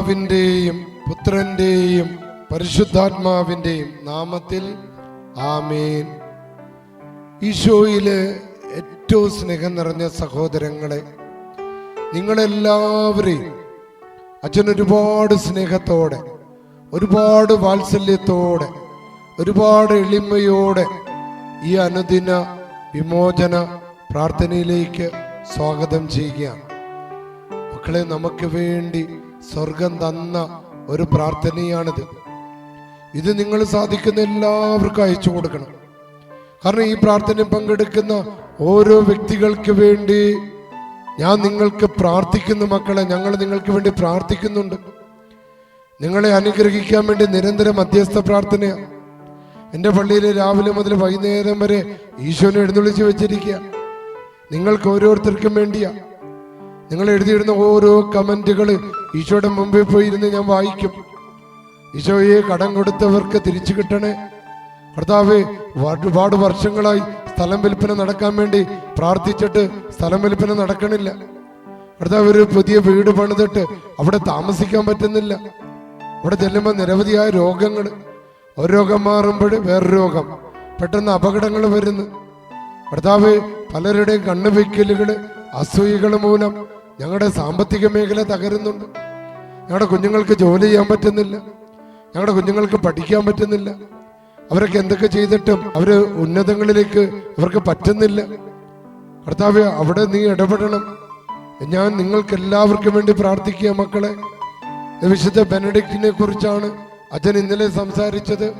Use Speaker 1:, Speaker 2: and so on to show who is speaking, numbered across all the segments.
Speaker 1: പിതാവിന്റെയും പുത്രന്റെയും പരിശുദ്ധാത്മാവിന്റെയും നാമത്തിൽ ആമേൻ. ഈശോയിലെ ഏറ്റവും സ്നേഹം നിറഞ്ഞ സഹോദരങ്ങളെ നിങ്ങളെല്ലാവരെയും അച്ഛൻ ഒരുപാട് സ്നേഹത്തോടെ ഒരുപാട് വാത്സല്യത്തോടെ ഒരുപാട് എളിമയോടെ ഈ അനുദിന വിമോചന പ്രാർത്ഥനയിലേക്ക് സ്വാഗതം ചെയ്യുകയാണ്. മക്കളെ നമുക്ക് വേണ്ടി സ്വർഗം തന്ന ഒരു പ്രാർത്ഥനയാണിത്. ഇത് നിങ്ങൾ സാധിക്കുന്ന എല്ലാവർക്കും അയച്ചു കൊടുക്കണം. കാരണം ഈ പ്രാർത്ഥന പങ്കെടുക്കുന്ന ഓരോ വ്യക്തികൾക്ക് വേണ്ടി ഞാൻ നിങ്ങൾക്ക് പ്രാർത്ഥിക്കുന്നു മക്കളെ. ഞങ്ങൾ നിങ്ങൾക്ക് വേണ്ടി പ്രാർത്ഥിക്കുന്നുണ്ട്. നിങ്ങളെ അനുഗ്രഹിക്കാൻ വേണ്ടി നിരന്തരം മധ്യസ്ഥ പ്രാർത്ഥനയാണ് എന്റെ പള്ളിയിൽ രാവിലെ മുതൽ വൈകുന്നേരം വരെ ഈശോനെ എഴുന്നള്ളിച്ച് വെച്ചിരിക്കുക. നിങ്ങൾക്ക് ഓരോരുത്തർക്കും വേണ്ടിയാ. നിങ്ങൾ എഴുതിയിരുന്ന ഓരോ കമന്റുകൾ ഈശോയുടെ മുമ്പിൽ പോയിരുന്ന് ഞാൻ വായിക്കും. ഈശോയെ കടം കൊടുത്തവർക്ക് തിരിച്ചു കിട്ടണേ. കർത്താവ് ഒരുപാട് വർഷങ്ങളായി സ്ഥലം വിൽപ്പന നടക്കാൻ വേണ്ടി പ്രാർത്ഥിച്ചിട്ട് സ്ഥലം വിൽപ്പന നടക്കണില്ല. കർത്താവ് ഒരു പുതിയ വീട് പണിതിട്ട് അവിടെ താമസിക്കാൻ പറ്റുന്നില്ല. അവിടെ ചെല്ലുമ്പോൾ നിരവധിയായ രോഗങ്ങൾ. ഒരു രോഗം മാറുമ്പോൾ വേറെ രോഗം. പെട്ടെന്ന് അപകടങ്ങൾ വരുന്നു. കർത്താവ് പലരുടെയും കണ്ണുവയ്ക്കലുകൾ അസൂയകൾ മൂലം ഞങ്ങളുടെ സാമ്പത്തിക മേഖല തകരുന്നുണ്ട്. ഞങ്ങളുടെ കുഞ്ഞുങ്ങൾക്ക് ജോലി ചെയ്യാൻ പറ്റുന്നില്ല. ഞങ്ങളുടെ കുഞ്ഞുങ്ങൾക്ക് പഠിക്കാൻ പറ്റുന്നില്ല. അവരൊക്കെ എന്തൊക്കെ ചെയ്തിട്ടും അവർ ഉന്നതങ്ങളിലേക്ക് അവർക്ക് പറ്റുന്നില്ല. കർത്താവ് അവിടെ നീ ഇടപെടണം. ഞാൻ നിങ്ങൾക്ക് എല്ലാവർക്കും വേണ്ടി പ്രാർത്ഥിക്കുക മക്കളെ. വിശുദ്ധ ബെനഡിക്റ്റിനെ കുറിച്ചാണ് അച്ഛൻ ഇന്നലെ സംസാരിച്ചത്.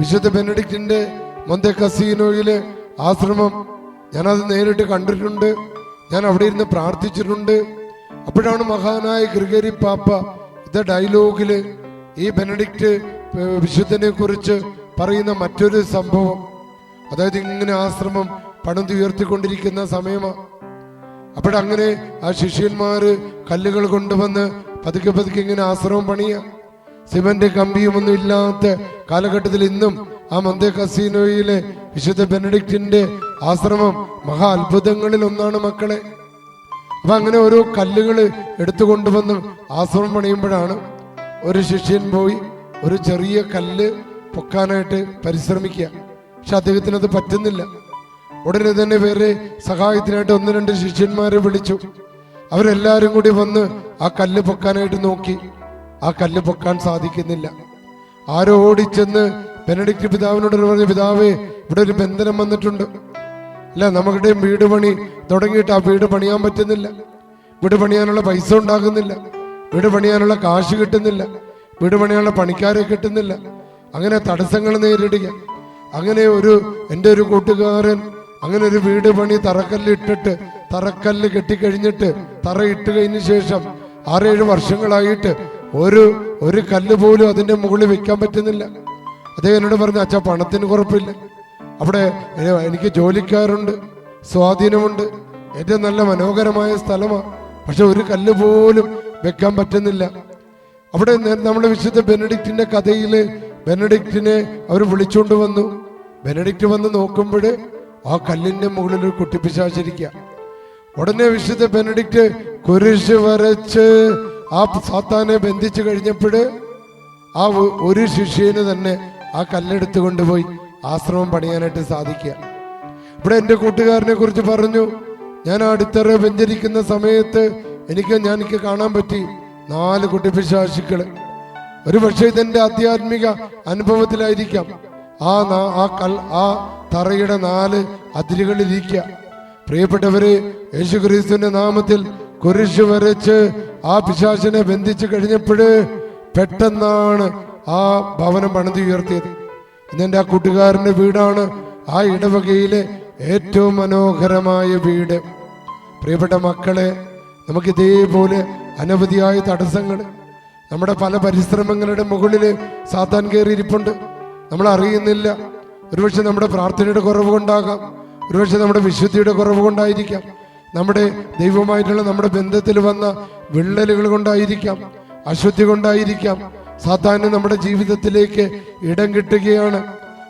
Speaker 1: വിശുദ്ധ ബെനഡിക്റ്റിന്റെ മൊന്തെ കസീനോയിലെ ആശ്രമം ഞാനത് നേരിട്ട് കണ്ടിട്ടുണ്ട്. ഞാൻ അവിടെ ഇരുന്ന് പ്രാർത്ഥിച്ചിട്ടുണ്ട്. അപ്പോഴാണ് മഹാനായ ഗ്രിഗരി പാപ്പ ഇത് ഡയലോഗിൽ ഈ ബെനഡിക്റ്റ് വിശുദ്ധനെ കുറിച്ച് പറയുന്ന മറ്റൊരു സംഭവം. അതായത് ഇങ്ങനെ ആശ്രമം പണിതുയർത്തിക്കൊണ്ടിരിക്കുന്ന സമയമാണ് അപ്പോഴങ്ങനെ ആ ശിഷ്യന്മാര് കല്ലുകൾ കൊണ്ടുവന്ന് പതുക്കെ പതുക്കെ ഇങ്ങനെ ആശ്രമം പണിയ. സിമന്റ് കമ്പിയും ഒന്നും ഇല്ലാത്ത കാലഘട്ടത്തിൽ ഇന്നും ആ മന്ദേ കസീനോയിലെ വിശുദ്ധ ബെനഡിക്റ്റിന്റെ ആശ്രമം മഹാ അത്ഭുതങ്ങളിൽ ഒന്നാണ് മക്കളെ. അപ്പൊ അങ്ങനെ ഓരോ കല്ലുകൾ എടുത്തു കൊണ്ടുവന്ന് ആശ്രമം പണിയുമ്പോഴാണ് ഒരു ശിഷ്യൻ പോയി ഒരു ചെറിയ കല്ല് പൊക്കാനായിട്ട് പരിശ്രമിക്കുക. പക്ഷെ അദ്ദേഹത്തിന് അത് പറ്റുന്നില്ല. ഉടനെ തന്നെ വേറെ സഹായത്തിനായിട്ട് ഒന്ന് രണ്ട് ശിഷ്യന്മാരെ വിളിച്ചു. അവരെല്ലാരും കൂടി വന്ന് ആ കല്ല് പൊക്കാനായിട്ട് നോക്കി. ആ കല്ല് പൊക്കാൻ സാധിക്കുന്നില്ല. ആരോ ഓടിച്ചെന്ന് ബെനഡിക്റ്റ് പിതാവിനോട് പറഞ്ഞ പിതാവേ ഇവിടെ ഒരു ബന്ധനം വന്നിട്ടുണ്ട്. അല്ല നമുക്കിടയും വീട് പണി തുടങ്ങിയിട്ട് ആ വീട് പണിയാൻ പറ്റുന്നില്ല. വീട് പണിയാനുള്ള പൈസ ഉണ്ടാകുന്നില്ല. വീട് പണിയാനുള്ള കാശ് കിട്ടുന്നില്ല. വീട് പണിയാനുള്ള പണിക്കാരെ കിട്ടുന്നില്ല. അങ്ങനെ തടസ്സങ്ങൾ നേരിടുക. അങ്ങനെ ഒരു എന്റെ ഒരു കൂട്ടുകാരൻ അങ്ങനെ ഒരു വീട് പണി തറക്കല്ല് ഇട്ടിട്ട് തറക്കല്ല് കെട്ടിക്കഴിഞ്ഞിട്ട് തറ ഇട്ട് കഴിഞ്ഞ ശേഷം ആറേഴ് വർഷങ്ങളായിട്ട് ഒരു ഒരു കല്ല് പോലും അതിന്റെ മുകളിൽ വെക്കാൻ പറ്റുന്നില്ല. അദ്ദേഹം എന്നോട് പറഞ്ഞു അച്ഛാ പണത്തിന് കുഴപ്പമില്ല. അവിടെ എനിക്ക് ജോലിക്കാരുണ്ട് സ്വാധീനമുണ്ട്. ഏറ്റവും നല്ല മനോഹരമായ സ്ഥലമാണ് പക്ഷെ ഒരു കല്ല് പോലും വെക്കാൻ പറ്റുന്നില്ല. അവിടെ നമ്മുടെ വിശുദ്ധ ബെനഡിക്റ്റിന്റെ കഥയിൽ ബെനഡിക്റ്റിനെ അവർ വിളിച്ചുകൊണ്ട് വന്നു. ബെനഡിക്റ്റ് വന്ന് നോക്കുമ്പോൾ ആ കല്ലിന്റെ മുകളിൽ ഒരു കുട്ടിപ്പിശാശിരിക്ക ഉടനെ വിശുദ്ധ ബെനഡിക്റ്റ് കുരിശ് വരച്ച് ആ സാത്താനെ ബന്ധിച്ചു കഴിഞ്ഞപ്പോൾ ആ ഒരു ശിഷ്യന് തന്നെ ആ കല്ലെടുത്ത് കൊണ്ടുപോയി ആശ്രമം പണിയാനായിട്ട് സാധിക്കുക. ഇവിടെ എന്റെ കൂട്ടുകാരനെ കുറിച്ച് പറഞ്ഞു. ഞാൻ അടിത്തറ വെഞ്ചരിക്കുന്ന സമയത്ത് എനിക്ക് ഞാൻ എനിക്ക് കാണാൻ പറ്റി നാല് കുട്ടിപ്പിശാശികൾ ഒരു പക്ഷേ ഇതെന്റെ ആധ്യാത്മിക അനുഭവത്തിലായിരിക്കാം. ആ ആ കൽ ആ തറയുടെ നാല് അതിരുകളിലിരിക്കുക. യേശു യേശുക്രിസ്തുവിന്റെ നാമത്തിൽ കുരിശ് വരച്ച് ആ പിശാചിനെ ബന്ധിച്ചു കഴിഞ്ഞപ്പോഴേ പെട്ടെന്നാണ് ആ ഭവനം പണിതുയർത്തിയത് ഇന്നെന്റെ ആ കൂട്ടുകാരന്റെ വീടാണ് ആ ഇടവകയിലെ ഏറ്റവും മനോഹരമായ വീട്. പ്രിയപ്പെട്ട മക്കളെ നമുക്ക് ഇതേപോലെ അനവധിയായ തടസ്സങ്ങൾ നമ്മുടെ പല പരിശ്രമങ്ങളുടെ മുകളിൽ സാത്താൻ കയറിയിരിപ്പുണ്ട് നമ്മൾ അറിയുന്നില്ല. ഒരുപക്ഷെ നമ്മുടെ പ്രാർത്ഥനയുടെ കുറവ് കൊണ്ടാകാം ഒരുപക്ഷെ നമ്മുടെ വിശുദ്ധിയുടെ കുറവ് കൊണ്ടായിരിക്കാം നമ്മുടെ ദൈവമായിട്ടുള്ള നമ്മുടെ ബന്ധത്തിൽ വന്ന വിള്ളലുകൾ കൊണ്ടായിരിക്കാം. അശുദ്ധി കൊണ്ടായിരിക്കാം. സാത്താന് നമ്മുടെ ജീവിതത്തിലേക്ക് ഇടം കിട്ടുകയാണ്.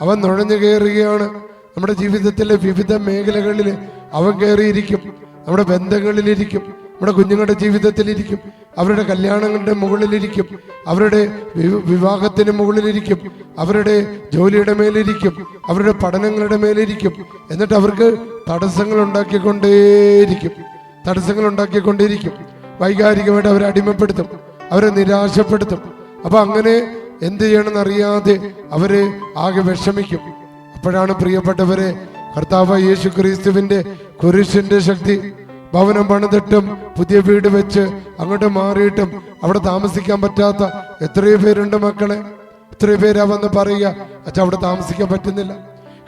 Speaker 1: അവൻ നുഴഞ്ഞു കയറുകയാണ്. നമ്മുടെ ജീവിതത്തിലെ വിവിധ മേഖലകളിൽ അവൻ കയറിയിരിക്കും. നമ്മുടെ ബന്ധങ്ങളിലിരിക്കും. നമ്മുടെ കുഞ്ഞുങ്ങളുടെ ജീവിതത്തിലിരിക്കും. അവരുടെ കല്യാണങ്ങളുടെ മുകളിലിരിക്കും. അവരുടെ വിവാഹത്തിന് മുകളിലിരിക്കും. അവരുടെ ജോലിയുടെ മേലിരിക്കും. അവരുടെ പഠനങ്ങളുടെ മേലിരിക്കും. എന്നിട്ട് അവർക്ക് തടസ്സങ്ങൾ ഉണ്ടാക്കിക്കൊണ്ടേയിരിക്കും. തടസ്സങ്ങൾ ഉണ്ടാക്കിക്കൊണ്ടേയിരിക്കും. വൈകാരികമായിട്ട് അവരെ അടിമപ്പെടുത്തും. അവരെ നിരാശപ്പെടുത്തും. അപ്പൊ അങ്ങനെ എന്ത് ചെയ്യണമെന്ന് അറിയാതെ അവർ ആകെ വിഷമിക്കും. അപ്പോഴാണ് പ്രിയപ്പെട്ടവരെ കർത്താവ് യേശു ക്രിസ്തുവിന്റെ കുരിശിന്റെ ശക്തി ഭവനം പണിതിട്ടും പുതിയ വീട് വെച്ച് അങ്ങോട്ട് മാറിയിട്ടും അവിടെ താമസിക്കാൻ പറ്റാത്ത എത്രയോ പേരുണ്ട് മക്കളെ. എത്രയോ പേരാ വന്ന് പറയുക അച്ഛാ അവിടെ താമസിക്കാൻ പറ്റുന്നില്ല.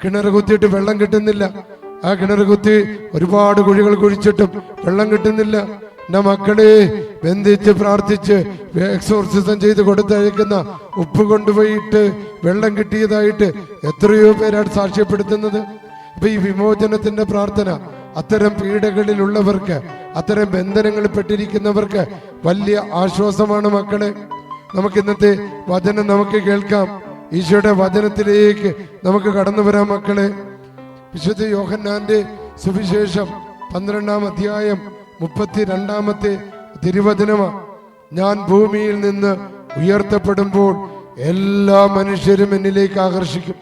Speaker 1: കിണർ കുത്തിയിട്ട് വെള്ളം കിട്ടുന്നില്ല. ആ കിണർ കുത്തി ഒരുപാട് കുഴികൾ കുഴിച്ചിട്ടും വെള്ളം കിട്ടുന്നില്ല. എന്റെ മക്കളെ ബന്ധിച്ച് പ്രാർത്ഥിച്ച് എക്സോർസിസം ചെയ്ത് കൊടുത്തയക്കുന്ന ഉപ്പ് കൊണ്ടുപോയിട്ട് വെള്ളം കിട്ടിയതായിട്ട് എത്രയോ പേരാണ് സാക്ഷ്യപ്പെടുത്തുന്നത്. അപ്പൊ ഈ വിമോചനത്തിന്റെ പ്രാർത്ഥന അത്തരം പീഡകളിലുള്ളവർക്ക് അത്തരം ബന്ധനങ്ങളിൽ പെട്ടിരിക്കുന്നവർക്ക് വലിയ ആശ്വാസമാണ് മക്കളെ. നമുക്ക് ഇന്നത്തെ വചനം നമുക്ക് കേൾക്കാം. ഈശോയുടെ വചനത്തിലേക്ക് നമുക്ക് കടന്നു വരാം മക്കളെ. വിശുദ്ധ യോഹന്നാന്റെ സുവിശേഷം പന്ത്രണ്ടാം അധ്യായം മുപ്പത്തി രണ്ടാമത്തെ തിരുവചനമാണ് ഞാൻ ഭൂമിയിൽ നിന്ന് ഉയർത്തപ്പെടുമ്പോൾ എല്ലാ മനുഷ്യരും എന്നിലേക്ക് ആകർഷിക്കും.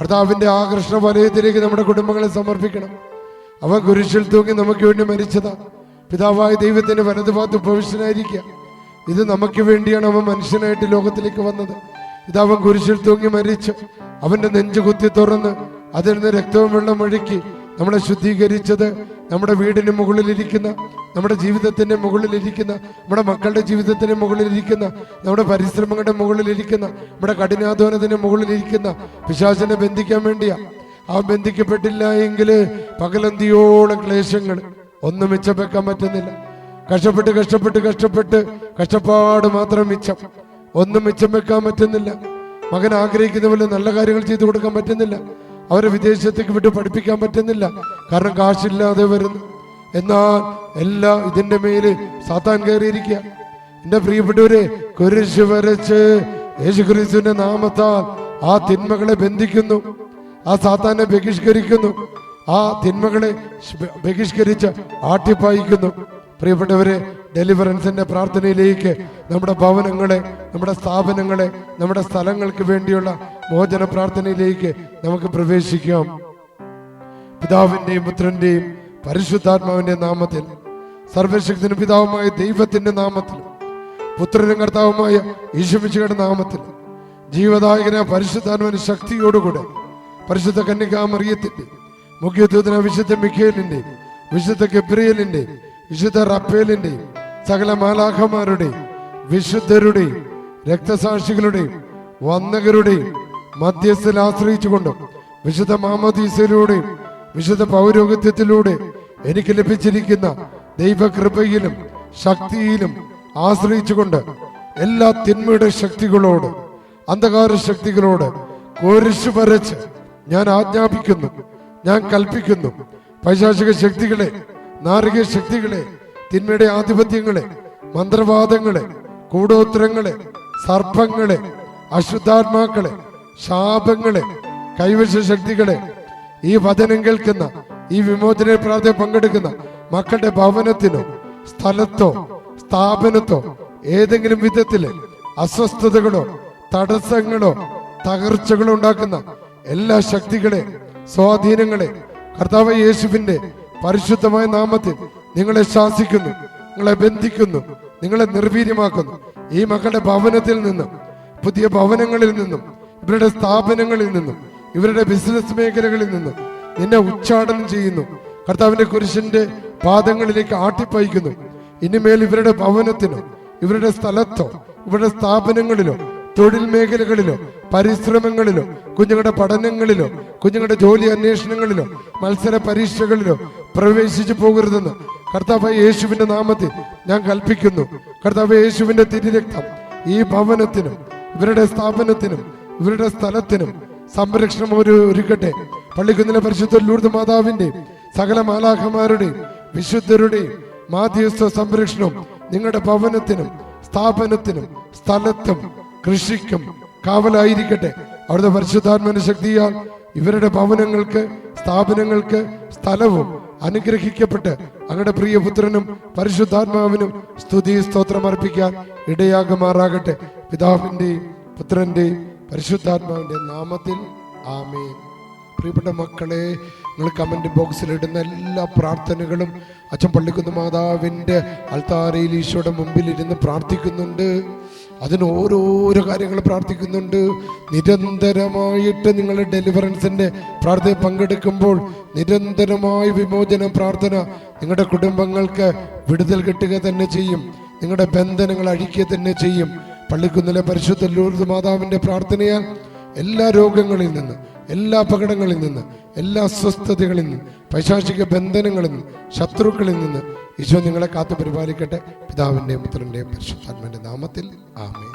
Speaker 1: കർത്താവിന്റെ ആകർഷണ വലയത്തിലേക്ക് നമ്മുടെ കുടുംബങ്ങളെ സമർപ്പിക്കണം. അവ കുരിശിൽ തൂങ്ങി നമുക്ക് വേണ്ടി മരിച്ചതാ. പിതാവായ ദൈവത്തിന്റെ വലതുഭാഗത്ത് ഭവിഷ്യനായിരിക്കുക ഇത് നമുക്ക് വേണ്ടിയാണ് അവൻ മനുഷ്യനായിട്ട് ലോകത്തിലേക്ക് വന്നത്. ഇത് അവൻ കുരിശിൽ തൂങ്ങി മരിച്ച്. അവന്റെ നെഞ്ചു കുത്തി തുറന്ന് അതിൽ നിന്ന് രക്തവും വെള്ളം ഒഴുക്കി നമ്മളെ ശുദ്ധീകരിച്ചത് നമ്മുടെ വീടിന് മുകളിലിരിക്കുന്ന നമ്മുടെ ജീവിതത്തിന്റെ മുകളിലിരിക്കുന്ന നമ്മുടെ മക്കളുടെ ജീവിതത്തിന്റെ മുകളിലിരിക്കുന്ന നമ്മുടെ പരിശ്രമങ്ങളുടെ മുകളിലിരിക്കുന്ന നമ്മുടെ കഠിനാധ്വാനത്തിന്റെ മുകളിലിരിക്കുന്ന പിശാചിനെ ബന്ധിക്കാൻ വേണ്ടിയാ. ആ ബന്ധിക്കപ്പെട്ടില്ല എങ്കിൽ പകലന്തിയോളം ക്ലേശങ്ങൾ ഒന്നും മിച്ചം വെക്കാൻ പറ്റുന്നില്ല. കഷ്ടപ്പെട്ട് കഷ്ടപ്പെട്ട് കഷ്ടപ്പെട്ട് കഷ്ടപ്പാട് മാത്രം മിച്ചം. ഒന്നും മിച്ചം വെക്കാൻ പറ്റുന്നില്ല. മകൻ ആഗ്രഹിക്കുന്ന പോലെ നല്ല കാര്യങ്ങൾ ചെയ്തു കൊടുക്കാൻ പറ്റുന്നില്ല. അവരെ വിദേശത്തേക്ക് വിട്ട് പഠിപ്പിക്കാൻ പറ്റുന്നില്ല. കാരണം കാശില്ലാതെ വരുന്നു. എന്നാൽ എല്ലാ ഇതിന്റെ മേൽ സാത്താൻ കയറിയിരിക്കുക. എന്റെ പ്രിയപ്പെട്ടവരെ കുരിശ് വരച്ച് യേശുക്രിസ്തുവിന്റെ നാമത്താൽ ആ തിന്മകളെ ബന്ധിക്കുന്നു. ആ സാത്താനെ ബഹിഷ്കരിക്കുന്നു. ആ തിന്മകളെ ബഹിഷ്കരിച്ച് ആട്ടിപ്പായിക്കുന്നു. പ്രിയപ്പെട്ടവരെ ഡെലിവറൻസിന്റെ പ്രാർത്ഥനയിലേക്ക് നമ്മുടെ ഭവനങ്ങളെ നമ്മുടെ സ്ഥാപനങ്ങളെ നമ്മുടെ സ്ഥലങ്ങൾക്ക് വേണ്ടിയുള്ള മോചന പ്രാർത്ഥനയിലേക്ക് നമുക്ക് പ്രവേശിക്കാം. പിതാവിന്റെയും പുത്രന്റെയും പരിശുദ്ധാത്മാവിന്റെ നാമത്തിൽ സർവശക്തിനും പിതാവുമായ ദൈവത്തിന്റെ നാമത്തിൽ പുത്രനും കർത്താവുമായ ഈശോമിശിയുടെ നാമത്തിൽ ജീവദായകന പരിശുദ്ധാത്മാവിന് ശക്തിയോടുകൂടെ പരിശുദ്ധ കന്യകാമറിയത്തിന്റെ മുഖ്യത്വത്തിന് വിശുദ്ധ മിഖേലിന്റെ വിശുദ്ധ ഗബ്രിയലിന്റെ വിശുദ്ധ റപ്പേലിന്റെ സകല മാലാഖമാരുടെയും വിശുദ്ധരുടെയും രക്തസാക്ഷികളുടെയും വന്നകരുടെയും മധ്യസ്ഥൽ ആശ്രയിച്ചുകൊണ്ടും വിശുദ്ധ മാമദീസയിലൂടെയും വിശുദ്ധ പൗരോഗത്യത്തിലൂടെ എനിക്ക് ലഭിച്ചിരിക്കുന്ന ദൈവകൃപയിലും ശക്തിയിലും ആശ്രയിച്ചുകൊണ്ട് എല്ലാ തിന്മയുടെ ശക്തികളോട് അന്ധകാര ശക്തികളോട് കോരിച്ചു വരച്ച് ഞാൻ ആജ്ഞാപിക്കുന്നു ഞാൻ കൽപ്പിക്കുന്നു. പൈശാചിക ശക്തികളെ നാരിക ശക്തികളെ തിന്മയുടെ ആധിപത്യങ്ങളെ മന്ത്രവാദങ്ങളെ കൂടോത്രങ്ങളെ സർപ്പങ്ങളെ അശുദ്ധാത്മാക്കളെ ശാപങ്ങളെ കൈവശ ശക്തികളെ ഈ വചനം കേൾക്കുന്ന ഈ വിമോചന പ്രാർത്ഥന പങ്കെടുക്കുന്ന മക്കളുടെ ഭവനത്തിനോ സ്ഥലത്തോ സ്ഥാപനത്തോ ഏതെങ്കിലും വിധത്തിൽ അസ്വസ്ഥതകളോ തടസ്സങ്ങളോ തകർച്ചകളോ ഉണ്ടാക്കുന്ന എല്ലാ ശക്തികളെ സ്വാധീനങ്ങളെ കർത്താവ് യേശുവിന്റെ പരിശുദ്ധമായ നാമത്തിൽ നിങ്ങളെ ശാസിക്കുന്നു നിങ്ങളെ ബന്ധിക്കുന്നു നിങ്ങളെ നിർവീര്യമാക്കുന്നു. ഈ മക്കളുടെ ഭവനത്തിൽ നിന്നും പുതിയ ഭവനങ്ങളിൽ നിന്നും ഇവരുടെ സ്ഥാപനങ്ങളിൽ നിന്നും ഇവരുടെ ബിസിനസ് മേഖലകളിൽ നിന്ന് നിന്നെ ഉച്ചാടനം ചെയ്യുന്നു. കർത്താവിന്റെ കുരിശിന്റെ പാദങ്ങളിലേക്ക് ആട്ടിപ്പയക്കുന്നു. ഇനിമേൽ ഇവരുടെ ഭവനത്തിനോ ഇവരുടെ സ്ഥലത്തോ ഇവരുടെ സ്ഥാപനങ്ങളിലോ തൊഴിൽ മേഖലകളിലോ പരിശ്രമങ്ങളിലോ കുഞ്ഞുങ്ങളുടെ പഠനങ്ങളിലോ കുഞ്ഞുങ്ങളുടെ ജോലി അന്വേഷണങ്ങളിലോ മത്സര പരീക്ഷകളിലോ പ്രവേശിച്ചു പോകരുതെന്ന് കർത്താവ് യേശുവിന്റെ നാമത്തിൽ ഞാൻ കൽപ്പിക്കുന്നു. കർത്താവ് യേശുവിന്റെ തിരിരക്തം ഈ ഭവനത്തിനും ഇവരുടെ സ്ഥാപനത്തിനും ഇവരുടെ സ്ഥലത്തിനും സംരക്ഷണം ഒരു ഒരുക്കട്ടെ. പള്ളിക്കുന്നിലെ പരിശുദ്ധ ലൂർദ് മാതാവിന്റെ സകല മാലാഖമാരുടെ വിശുദ്ധരുടെ മാധ്യസ്ഥ സംരക്ഷണം നിങ്ങളുടെ ഭവനത്തിനും സ്ഥാപനത്തിനും സ്ഥലത്തും കൃഷിക്കും കാവലായിരിക്കട്ടെ. അവിടുത്തെ പരിശുദ്ധാത്മന ശക്തിയാൽ ഇവരുടെ ഭവനങ്ങൾക്ക് സ്ഥാപനങ്ങൾക്ക് സ്ഥലവും അനുഗ്രഹിക്കപ്പെട്ട് അങ്ങയുടെ പ്രിയപുത്രനും പരിശുദ്ധാത്മാവിനും സ്തുതി സ്തോത്രം അർപ്പിക്കാൻ ഇടയാകുമാറാകട്ടെ. പിതാവിന്റെയും പുത്രന്റെയും പരിശുദ്ധാത്മാവിന്റെ നാമത്തിൽ ആമേ പ്രിയപ്പെട്ട മക്കളെ നിങ്ങൾ കമന്റ് ബോക്സിൽ ഇടുന്ന എല്ലാ പ്രാർത്ഥനകളും അച്ഛൻ പള്ളിക്കുന്ന് മാതാവിന്റെ അൽത്താരയിൽ ഈശോയുടെ മുമ്പിലിരുന്ന് പ്രാർത്ഥിക്കുന്നുണ്ട്. അതിന് ഓരോരോ കാര്യങ്ങൾ പ്രാർത്ഥിക്കുന്നുണ്ട്. നിരന്തരമായിട്ട് നിങ്ങൾ ഡെലിവറൻസിന്റെ പ്രാർത്ഥന പങ്കെടുക്കുമ്പോൾ നിരന്തരമായ വിമോചന പ്രാർത്ഥന നിങ്ങളുടെ കുടുംബങ്ങൾക്ക് വിടുതൽ കിട്ടുക തന്നെ ചെയ്യും. നിങ്ങളുടെ ബന്ധനങ്ങൾ അഴിക്കുക തന്നെ ചെയ്യും. പള്ളിക്കുന്നിലെ പരിശുദ്ധ ലൂർദ് മാതാവിന്റെ പ്രാർത്ഥനയാൽ എല്ലാ രോഗങ്ങളിൽ നിന്ന് എല്ലാ അപകടങ്ങളിൽ നിന്ന് എല്ലാ അസ്വസ്ഥതകളിൽ നിന്ന് പൈശാചിക ബന്ധനങ്ങളിൽ നിന്ന് ശത്രുക്കളിൽ നിന്ന് ഈശോ നിങ്ങളെ കാത്തു പരിപാലിക്കട്ടെ പിതാവിന്റെയും പുത്രന്റെയും പരിശുദ്ധാത്മന്റെ നാമത്തിൽ ആമേ